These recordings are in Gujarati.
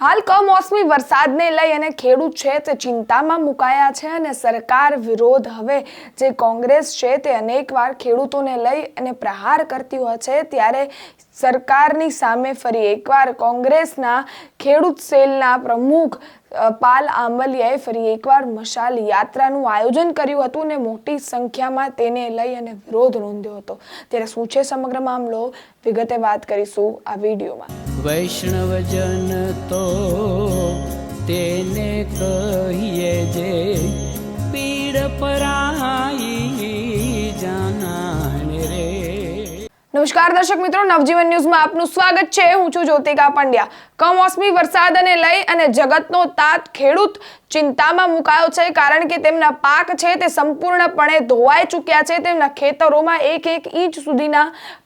હાલ કમોસમી વરસાદને લઈ અને ખેડૂત છે તે ચિંતામાં મુકાયા છે અને સરકાર વિરોધ હવે જે કોંગ્રેસ છે તે અનેકવાર ખેડૂતોને લઈ અને પ્રહાર કરતી હોય છે. ત્યારે સરકારની સામે ફરી એકવાર કોંગ્રેસના ખેડૂત સેલના પ્રમુખ પાલ આંબલિયાએ ફરી એકવાર મશાલ યાત્રાનું આયોજન કર્યું હતું અને મોટી સંખ્યામાં તેને લઈ અને વિરોધ નોંધ્યો હતો. ત્યારે શું છે સમગ્ર મામલો? વિગતે વાત કરીશું આ વિડીયોમાં. વૈષ્ણવજન તો તેને કહીએ નમસ્કાર દર્શક મિત્રો નવજીવન ન્યૂઝમાં આપનું સ્વાગત છે. હું છું જ્યોતિકા પંડ્યા. કમોસમી વરસાદને લઈ અને જગતનો તાત ખેડૂત ચિંતામાં મુકાયો છે, કારણ કે તેમના પાક છે તે સંપૂર્ણપણે ધોવાઈ ચૂક્યા છે. તેમના ખેતરોમાં એક એક ઇંચ સુધીના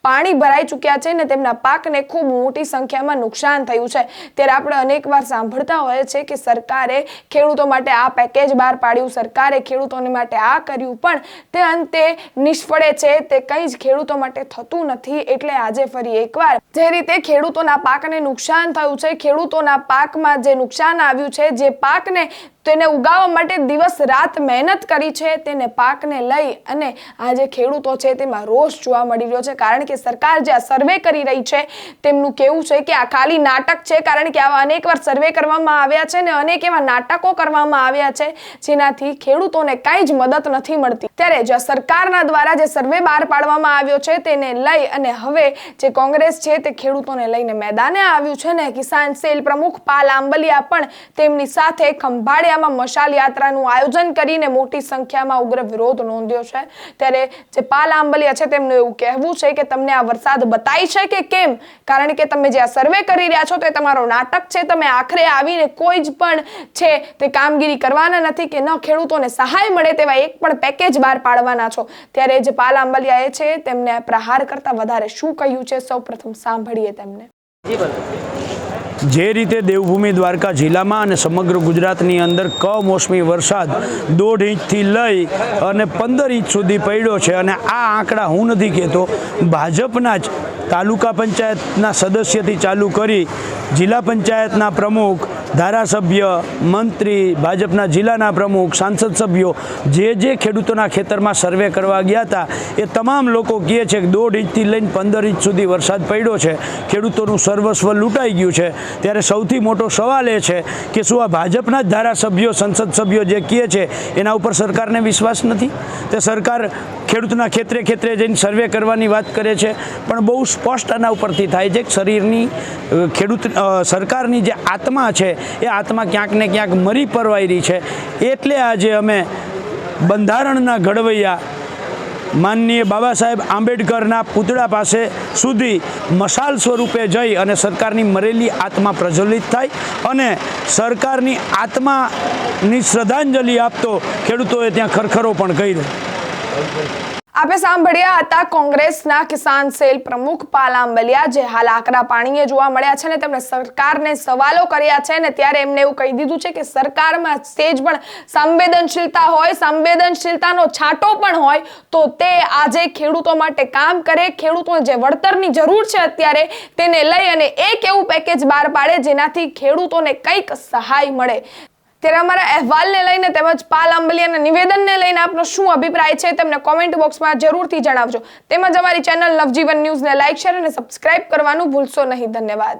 પાણી ભરાઈ ચૂક્યા છે અને તેમના પાકને ખૂબ મોટી સંખ્યામાં નુકસાન થયું છે. ત્યારે આપણે અનેકવાર સાંભળતા હોઈએ છે કે સરકારે ખેડૂતો માટે આ પેકેજ બહાર પાડ્યું, સરકારે ખેડૂતોને માટે આ કર્યું, પણ તે અંતે નિષ્ફળે છે. તે કંઈ જ ખેડૂતો માટે થતું નથી. એટલે આજે ફરી એકવાર જે રીતે ખેડૂતોના પાકને નુકસાન થયું છે. ખેડૂતોના પાકમાં જે નુકસાન આવ્યું છે જે પાકને તેને ઉગાવવા માટે દિવસ રાત મહેનત કરી છે, તેને પાકને લઈ અને આજે ખેડૂતો છે તેમાં રોષ જોવા મળી રહ્યો છે. કારણ કે સરકાર જે આ સર્વે કરી રહી છે, તેમનું કેવું છે કે આ ખાલી નાટક છે, કારણ કે આવા અનેકવાર સર્વે કરવામાં આવ્યા છે ને અનેક એવા નાટકો કરવામાં આવ્યા છે, જેનાથી ખેડૂતોને કાંઈ જ મદદ નથી મળતી. ત્યારે જે સરકારના દ્વારા જે સર્વે બહાર પાડવામાં આવ્યો છે, તેને લઈ અને હવે જે કોંગ્રેસ છે તે ખેડૂતોને લઈને મેદાને આવ્યું છે ને કિસાન સેલ પ્રમુખ પાલ આંબલિયા પણ તેમની સાથે ખંભાળિયામાં મશાલ યાત્રાનું આયોજન કરીને મોટી સંખ્યામાં ઉગ્ર વિરોધ નોંધ્યો છે. ત્યારે જે પાલ આંબલિયા છે તેમનું એવું કહેવું છે કે તમને આ વરસાદ બતાય છે કે કેમ? કારણ કે તમે જે આ સર્વે કરી રહ્યા છો તે તમારો નાટક છે. તમે આખરે આવીને કોઈ જ પણ છે તે કામગીરી કરવાના નથી કે ન ખેડૂતોને સહાય મળે તેવા એક પણ પેકેજ બહાર પાડવાના છો. ત્યારે જે પાલ આંબલિયાએ છે તેમને પ્રહાર કરતા વધારે શું કહ્યું છે? સૌપ્રથમ સાંભળીએ તેમને. જે રીતે દેવભૂમિ દ્વારકા જિલ્લામાં અને સમગ્ર ગુજરાતની અંદર કમોસમી વરસાદ દોઢ ઇંચથી લઈ અને પંદર ઇંચ સુધી પડ્યો છે અને આ આંકડા હું નથી કહેતો, ભાજપના જ તાલુકા પંચાયતના સદસ્યથી ચાલુ કરી જિલ્લા પંચાયતના પ્રમુખ ધારાસભ્ય, મંત્રી, ભાજપના જિલ્લાના પ્રમુખ, સાંસદ સભ્યો જે જે ખેડૂતોના ખેતરમાં સર્વે કરવા ગયા હતા, એ તમામ લોકો કહે છે કે દોઢ ઇંચથી લઈને પંદર ઇંચ સુધી વરસાદ પડ્યો છે. ખેડૂતોનું સર્વસ્વ લૂંટાઈ ગયું છે. ત્યારે સૌથી મોટો સવાલ એ છે કે શું આ ભાજપના જ ધારાસભ્યો, સંસદ સભ્યો જે કહે છે, એના ઉપર સરકારને વિશ્વાસ નથી? તે સરકાર ખેડૂતના ખેતરે ખેતરે જઈને સર્વે કરવાની વાત કરે છે, પણ બહુ સ્પષ્ટ આના ઉપરથી થાય છે કે શરીરની ખેડૂત સરકારની જે આત્મા છે એ આત્મા ક્યાંક ને ક્યાંક મરી પરવાઈ રહી છે. એટલે આજે અમે બંધારણના ઘડવૈયા માનનીય બાબા સાહેબ આંબેડકરના પૂતળા પાસે સુધી મશાલ સ્વરૂપે જઈ અને સરકારની મરેલી આત્મા પ્રજ્વલિત થાય અને સરકારની આત્માની શ્રદ્ધાંજલિ આપતો ખેડૂતોએ ત્યાં ખરખરો પણ કર્યો. આપે સાંભળ્યા હતા કોંગ્રેસના કિસાન સેલ પ્રમુખ પાલ આંબલિયા, જે હાલ આકરા પાણીએ જોવા મળ્યા છે ને તેમણે સરકારને સવાલો કર્યા છે ને ત્યારે એમને એવું કહી દીધું છે કે સરકારમાં સેજ પણ સંવેદનશીલતા હોય, સંવેદનશીલતાનો છાંટો પણ હોય, તો તે આજે ખેડૂતો માટે કામ કરે. ખેડૂતોને જે વળતરની જરૂર છે અત્યારે તેને લઈ અને એક એવું પેકેજ બહાર પાડે જેનાથી ખેડૂતોને કંઈક સહાય મળે. ત્યારે અમારા અહેવાલને લઈને તેમજ પાલ આંબલિયાના નિવેદનને લઈને આપનો શું અભિપ્રાય છે તેમને કોમેન્ટ બોક્સમાં જરૂરથી જણાવજો. તેમજ અમારી ચેનલ નવજીવન ન્યૂઝને લાઇક શેર અને સબસ્ક્રાઇબ કરવાનું ભૂલશો નહીં. ધન્યવાદ.